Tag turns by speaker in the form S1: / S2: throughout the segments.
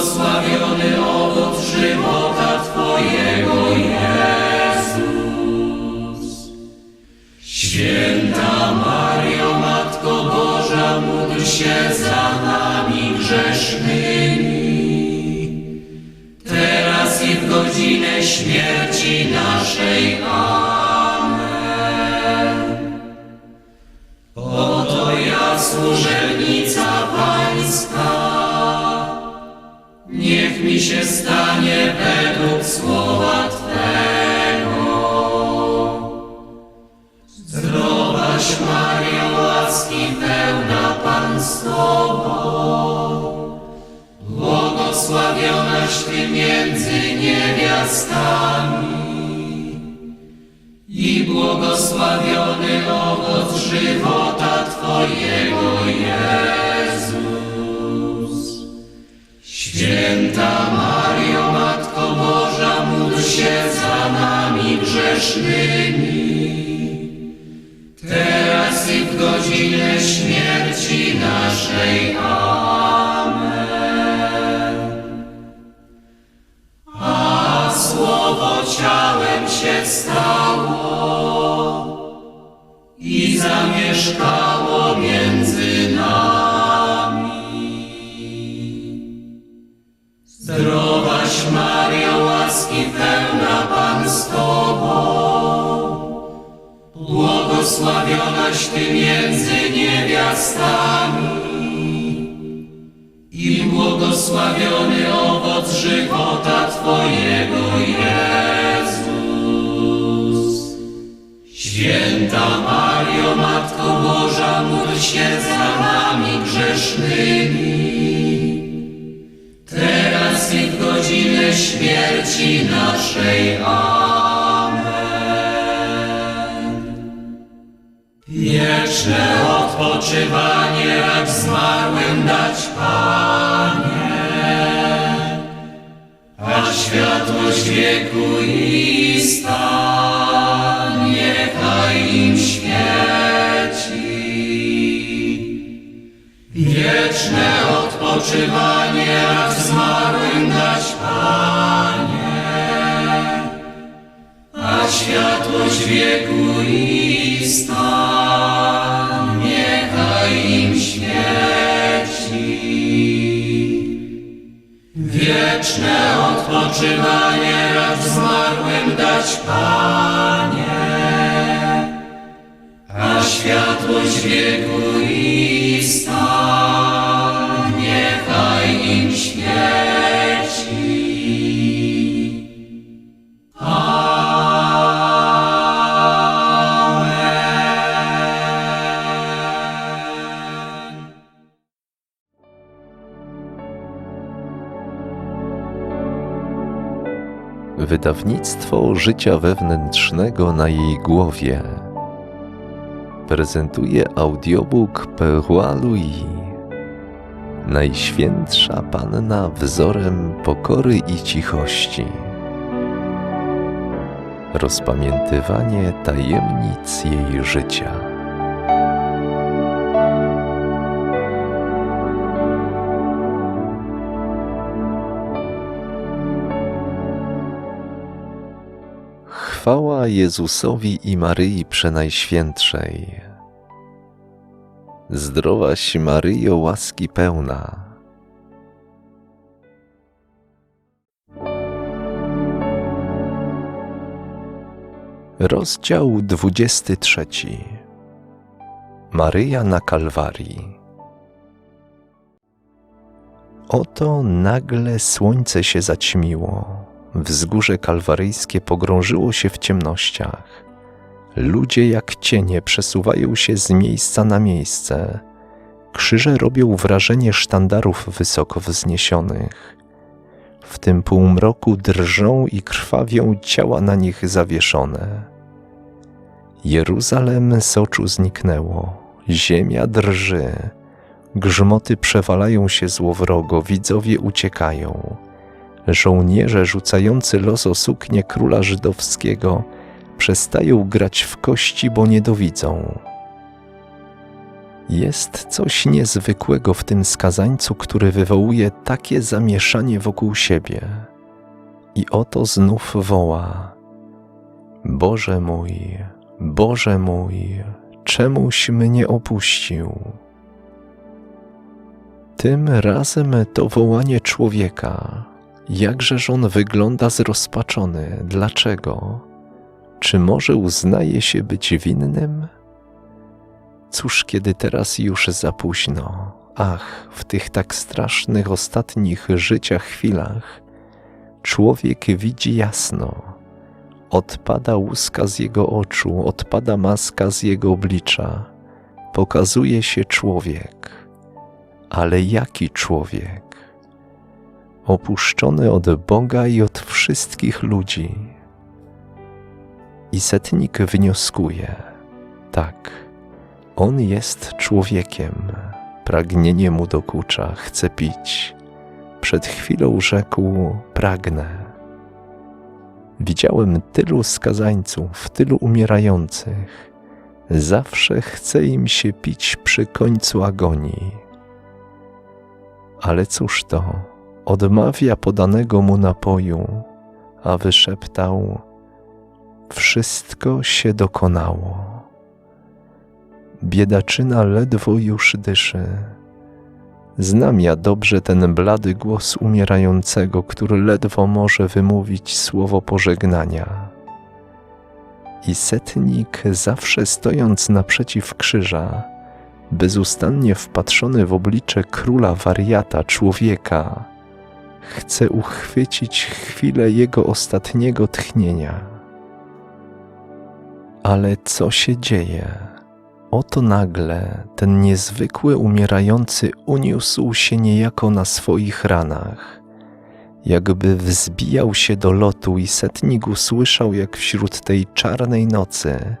S1: i błogosławiony owoc błogosławionaś Ty między niewiastami i błogosławiony owoc żywota Twojego Jezus. Święta Mario, Matko Boża, módl się za nami grzesznymi, teraz i w godzinę śmierci naszej. Amen. Się stało i zamieszkało między nami. Zdrowaś Mario, łaski pełna Pan z Tobą, błogosławionaś Ty między niewiastami i błogosławiony owoc żywota Twojego Jezus. Święta Mario, Matko Boża, módl się za nami grzesznymi, teraz i w godzinę śmierci naszej. Amen. Wieczne odpoczywanie racz zmarłym dać, Panie, a światłość wieku i odpoczywanie racz zmarłym dać, Panie, a światłość wieku i stan niechaj im świeci. Wieczne odpoczywanie racz zmarłym dać, Panie, a światłość wieku i stan
S2: Wydawnictwo życia wewnętrznego na jej głowie prezentuje audiobook Perroi Louis. Najświętsza Panna wzorem pokory i cichości. Rozpamiętywanie tajemnic jej życia. Chwała Jezusowi i Maryi Przenajświętszej. Zdrowaś Maryjo, łaski pełna. Rozdział 23. Maryja na Kalwarii. Oto nagle słońce się zaćmiło. Wzgórze kalwaryjskie pogrążyło się w ciemnościach. Ludzie jak cienie przesuwają się z miejsca na miejsce. Krzyże robią wrażenie sztandarów wysoko wzniesionych. W tym półmroku drżą i krwawią ciała na nich zawieszone. Jeruzalem z oczu zniknęło, ziemia drży, Grzmoty przewalają się złowrogo, widzowie uciekają. Żołnierze rzucający los o suknię króla żydowskiego przestają grać w kości, bo nie dowidzą. Jest coś niezwykłego w tym skazańcu, który wywołuje takie zamieszanie wokół siebie. I oto znów woła: Boże mój, Boże mój, czemuś mnie opuścił? Tym razem to wołanie człowieka. Jakżeż on wygląda zrozpaczony? Dlaczego? Czy może uznaje się być winnym? Cóż, kiedy teraz już za późno. Ach, w tych tak strasznych ostatnich życiach chwilach człowiek widzi jasno. Odpada łuska z jego oczu, odpada maska z jego oblicza. Pokazuje się człowiek. Ale jaki człowiek? Opuszczony od Boga i od wszystkich ludzi. I setnik wnioskuje: tak, on jest człowiekiem. Pragnienie mu dokucza, chce pić. Przed chwilą rzekł: Pragnę. Widziałem tylu skazańców, tylu umierających. Zawsze chce im się pić przy końcu agonii. Ale cóż to? Odmawia podanego mu napoju, a wyszeptał: Wszystko się dokonało. Biedaczyna ledwo już dyszy. Znam ja dobrze ten blady głos umierającego, który ledwo może wymówić słowo pożegnania. I setnik, zawsze stojąc naprzeciw krzyża, bezustannie wpatrzony w oblicze króla wariata, człowieka, chce uchwycić chwilę jego ostatniego tchnienia. Ale co się dzieje? Oto nagle ten niezwykły umierający uniósł się niejako na swoich ranach, jakby wzbijał się do lotu i setnik usłyszał, jak wśród tej czarnej nocy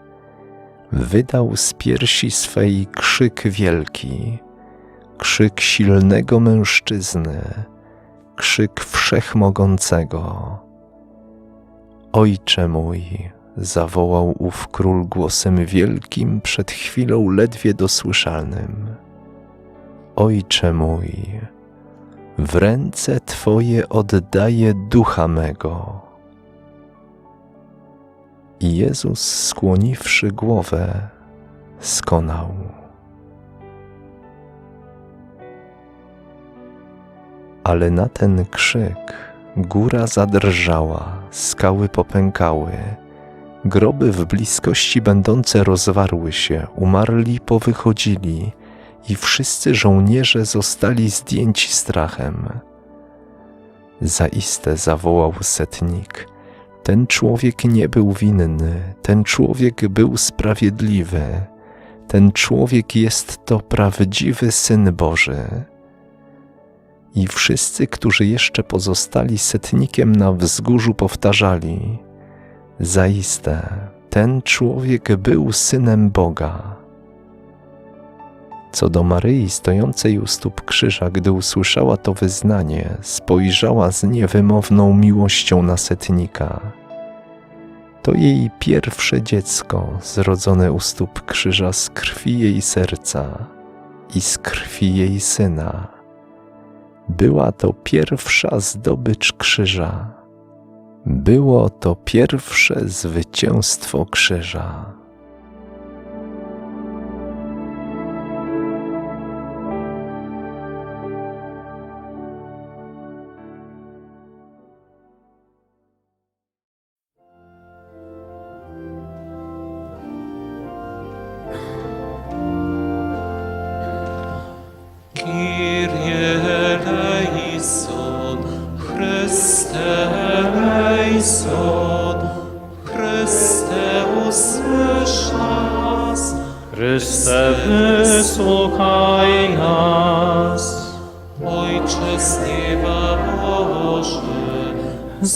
S2: wydał z piersi swej krzyk wielki, krzyk silnego mężczyzny, krzyk wszechmogącego. Ojcze mój, zawołał ów król głosem wielkim, przed chwilą ledwie dosłyszalnym. Ojcze mój, w ręce Twoje oddaję ducha mego. I Jezus, skłoniwszy głowę, skonał. Ale na ten krzyk góra zadrżała, skały popękały, groby w bliskości będące rozwarły się, umarli powychodzili i wszyscy żołnierze zostali zdjęci strachem. Zaiste zawołał setnik. Ten człowiek nie był winny, ten człowiek był sprawiedliwy, ten człowiek jest to prawdziwy syn Boży. I wszyscy, którzy jeszcze pozostali setnikiem na wzgórzu, powtarzali: Zaiste, ten człowiek był synem Boga. Co do Maryi stojącej u stóp krzyża, gdy usłyszała to wyznanie, spojrzała z niewymowną miłością na setnika. To jej pierwsze dziecko, zrodzone u stóp krzyża z krwi jej serca i z krwi jej syna. Była to pierwsza zdobycz krzyża. Było to pierwsze zwycięstwo krzyża.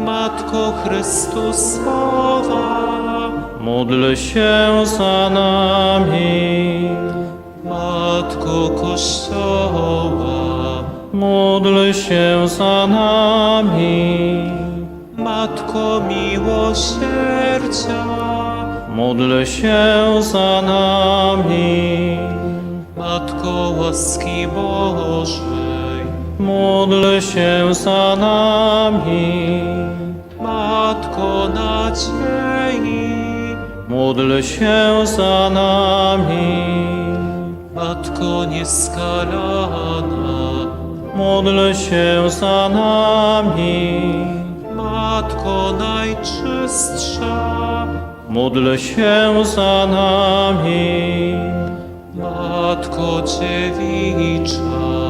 S3: Matko Chrystusowa,
S4: Módl się za nami.
S3: Matko Kościoła,
S4: Módl się za nami.
S3: Matko Miłosierdzia,
S4: Módl się za nami.
S3: Matko łaski Bożej,
S4: Módl się za nami.
S3: Matko nadziei,
S4: Módl się za nami.
S3: Matko nieskalana,
S4: Módl się za nami.
S3: Matko najczystsza,
S4: Módl się za nami.
S3: Matko dziewicza,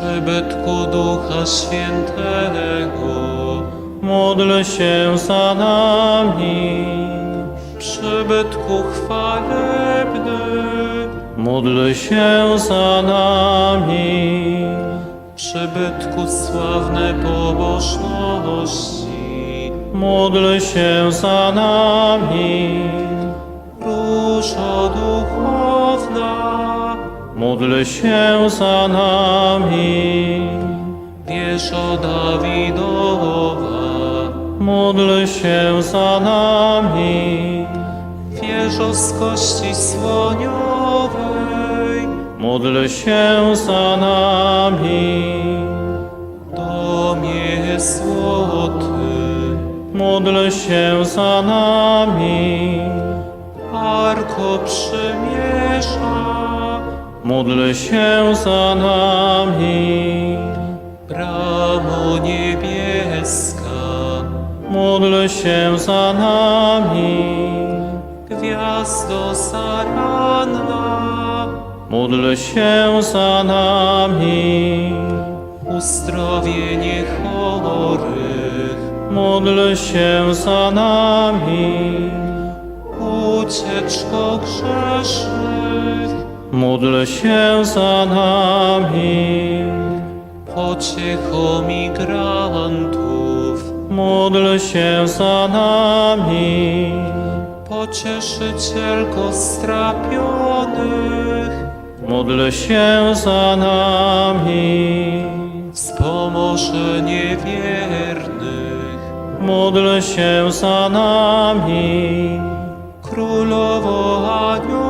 S3: Przybytku Ducha Świętego,
S4: Módl się za nami.
S3: przybytku chwalebny,
S4: Módl się za nami.
S3: przybytku sławne pobożności,
S4: Módl się za nami.
S3: różo duchowna,
S4: Módl się za nami.
S3: wieżo Dawidowa,
S4: Módl się za nami.
S3: wieżo z kości słoniowej,
S4: Módl się za nami.
S3: domie złoty,
S4: Módl się za nami.
S3: arko przymierza,
S4: Módl się za nami.
S3: bramo niebieska,
S4: Módl się za nami.
S3: gwiazdo zaranna,
S4: Módl się za nami.
S3: uzdrowienie chorych,
S4: Módl się za nami.
S3: ucieczko grzesznych,
S4: Módl się za nami.
S3: pociecho migrantów,
S4: Módl się za nami.
S3: pocieszycielko strapionych,
S4: Módl się za nami.
S3: wspomoże niewiernych,
S4: Módl się za nami.
S3: królowo aniołów,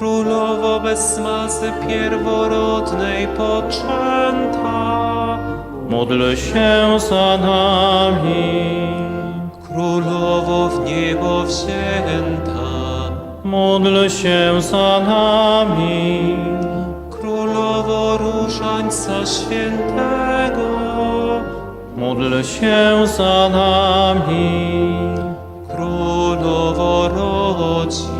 S3: Królowo bez mazy pierworodnej poczęta,
S4: Módl się za nami.
S3: królowo w niebo wzięta,
S4: Módl się za nami.
S3: królowo różańca świętego,
S4: Módl się za nami.
S3: królowo rodzin,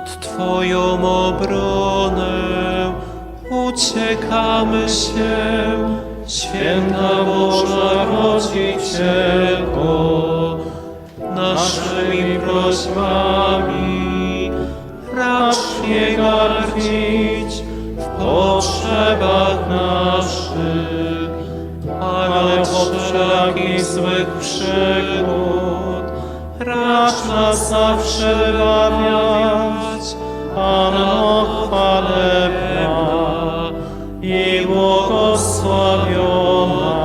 S3: Pod Twoją obronę. Uciekamy się, święta Boża Rodzicielko, naszymi prośbami racz nie gardzić w potrzebach naszych, ale od wszelakich złych przygód racz nas zawsze wybawiać, Panno chwalebna i błogosławiona.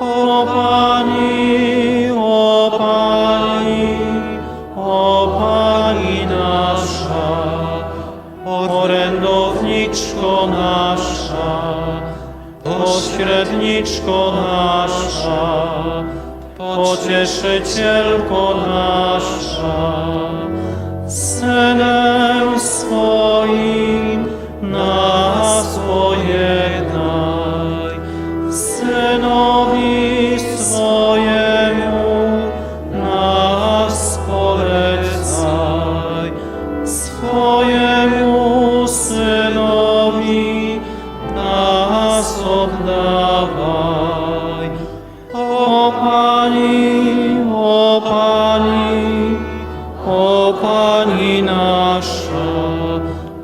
S3: O Pani, o Pani, o Pani nasza, orędowniczko nasza, pośredniczko nasza,
S4: pocieszycielko nasza, oddawaj. O Pani, o Pani, o Pani nasza,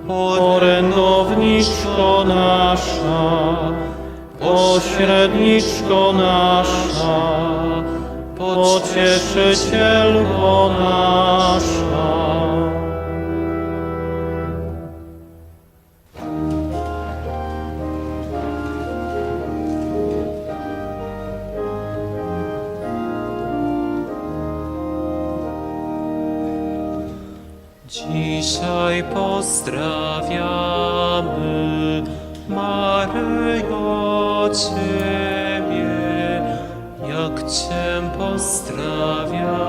S4: orędowniczko nasza, pośredniczko nasza, pocieszycielko nasza.
S3: starego Ciebie, jak Cię pozdrawiam.